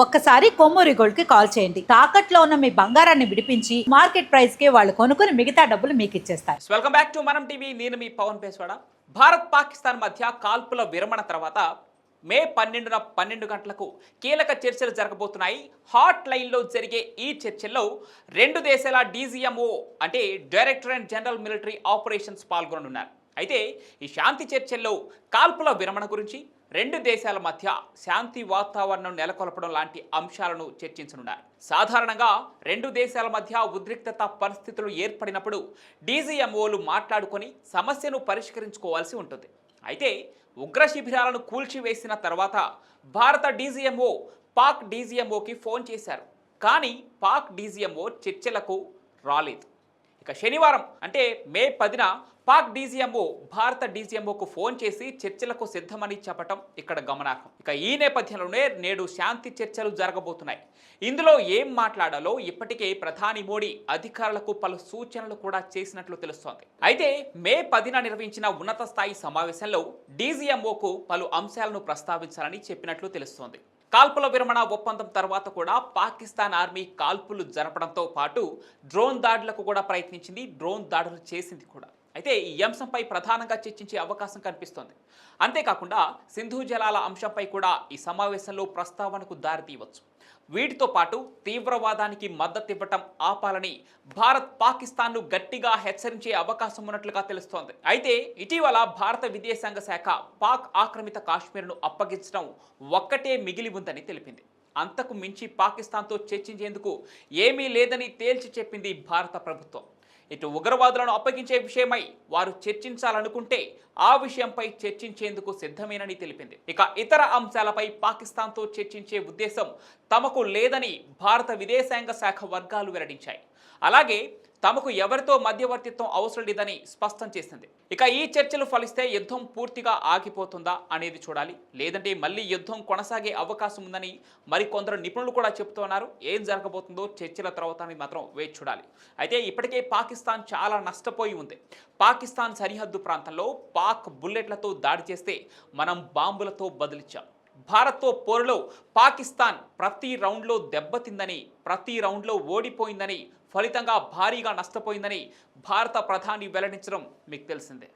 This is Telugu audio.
ఒక్కసారి కొమ్మూరి గోల్డ్కి కాల్ చేయండి. తాకట్లో ఉన్న మీ బంగారాన్ని విడిపించి మార్కెట్ ప్రైస్కి వాళ్ళు కొనుక్కుని మిగతా డబ్బులు మీకు ఇచ్చేస్తారు. వెల్కమ్ బ్యాక్ టు మనం టీవీ నేను మీ పవన్ పేస్వాడ. భారత్ పాకిస్తాన్ మధ్య కాల్పుల విరమణ తర్వాత మే పన్నెండున పన్నెండు గంటలకు కీలక చర్చలు జరగబోతున్నాయి. హాట్ లైన్లో జరిగే ఈ చర్చల్లో రెండు దేశాల డీజీఎంఓ అంటే director and general military operations పాల్గొననున్నారు. అయితే ఈ శాంతి చర్చల్లో కాల్పుల విరమణ గురించి రెండు దేశాల మధ్య శాంతి వాతావరణం నెలకొల్పడం లాంటి అంశాలను చర్చించనున్నారు సాధారణంగా రెండు దేశాల మధ్య ఉద్రిక్తత పరిస్థితులు ఏర్పడినప్పుడు డీజీఎంఓలు మాట్లాడుకొని సమస్యను పరిష్కరించుకోవాల్సి ఉంటుంది. అయితే ఉగ్ర శిబిరాలను కూల్చివేసిన తర్వాత భారత డీజీఎంఓ పాక్ డీజీఎంఓకి ఫోన్ చేశారు. కానీ పాక్ డీజీఎంఓ చర్చలకు రాలేదు. ఇక శనివారం అంటే మే పదిన పాక్ డీజీఎంఓ భారత డీజీఎంఓకు ఫోన్ చేసి చర్చలకు సిద్ధమని చెప్పటం ఇక్కడ గమనార్హం. ఇక ఈ నేపథ్యంలోనే నేడు శాంతి చర్చలు జరగబోతున్నాయి. ఇందులో ఏం మాట్లాడాలో ఇప్పటికే ప్రధాని మోడీ అధికారులకు పలు సూచనలు కూడా చేసినట్లు తెలుస్తోంది. అయితే మే పదిన నిర్వహించిన ఉన్నత స్థాయి సమావేశంలో డీజీఎంఓకు పలు అంశాలను ప్రస్తావించాలని చెప్పినట్లు తెలుస్తోంది. కాల్పుల విరమణ ఒప్పందం తర్వాత కూడా పాకిస్తాన్ ఆర్మీ కాల్పులు జరపడంతో పాటు డ్రోన్ దాడులకు కూడా ప్రయత్నించింది డ్రోన్ దాడులు చేసింది కూడా. అయితే ఈ అంశంపై ప్రధానంగా చర్చించే అవకాశం కనిపిస్తోంది. అంతేకాకుండా సింధు జలాల అంశంపై కూడా ఈ సమావేశంలో ప్రస్తావనకు దారితీయవచ్చు వీటితో పాటు తీవ్రవాదానికి మద్దతు ఇవ్వటం ఆపాలని భారత్ పాకిస్తాన్ను గట్టిగా హెచ్చరించే అవకాశం ఉన్నట్లుగా తెలుస్తోంది. అయితే ఇటీవల భారత విదేశాంగ శాఖ పాక్ ఆక్రమిత కాశ్మీర్ను అప్పగించడం ఒక్కటే మిగిలి ఉందని తెలిపింది. అంతకు మించి పాకిస్తాన్తో చర్చించేందుకు ఏమీ లేదని తేల్చి చెప్పింది భారత ప్రభుత్వం. ఇటు ఉగ్రవాదులను అప్పగించే విషయమై వారు చర్చించాలనుకుంటే ఆ విషయంపై చర్చించేందుకు సిద్ధమేనని తెలిపింది. ఇక ఇతర అంశాలపై పాకిస్తాన్తో చర్చించే ఉద్దేశం తమకు లేదని భారత విదేశాంగ శాఖ వర్గాలు వెల్లడించాయి. అలాగే తమకు ఎవరితో మధ్యవర్తిత్వం అవసరం లేదని స్పష్టం చేసింది. ఇక ఈ చర్చలు ఫలిస్తే యుద్ధం పూర్తిగా ఆగిపోతుందా అనేది చూడాలి. లేదంటే మళ్ళీ యుద్ధం కొనసాగే అవకాశం ఉందని మరికొందరు నిపుణులు కూడా చెబుతున్నారు. ఏం జరగబోతుందో చర్చల తర్వాత అనేది మాత్రం వేచి చూడాలి. అయితే ఇప్పటికే పాకిస్తాన్ చాలా నష్టపోయి ఉంది. పాకిస్తాన్ సరిహద్దు ప్రాంతంలో పాక్ బుల్లెట్లతో దాడి చేస్తే మనం బాంబులతో బదిలిచ్చాం. భారత్తో పోరులో పాకిస్తాన్ ప్రతి రౌండ్లో దెబ్బతిందని ప్రతి రౌండ్లో ఓడిపోయిందని ఫలితంగా భారీగా నష్టపోయిందని భారత ప్రధాని వెల్లడించడం మీకు తెలిసిందే.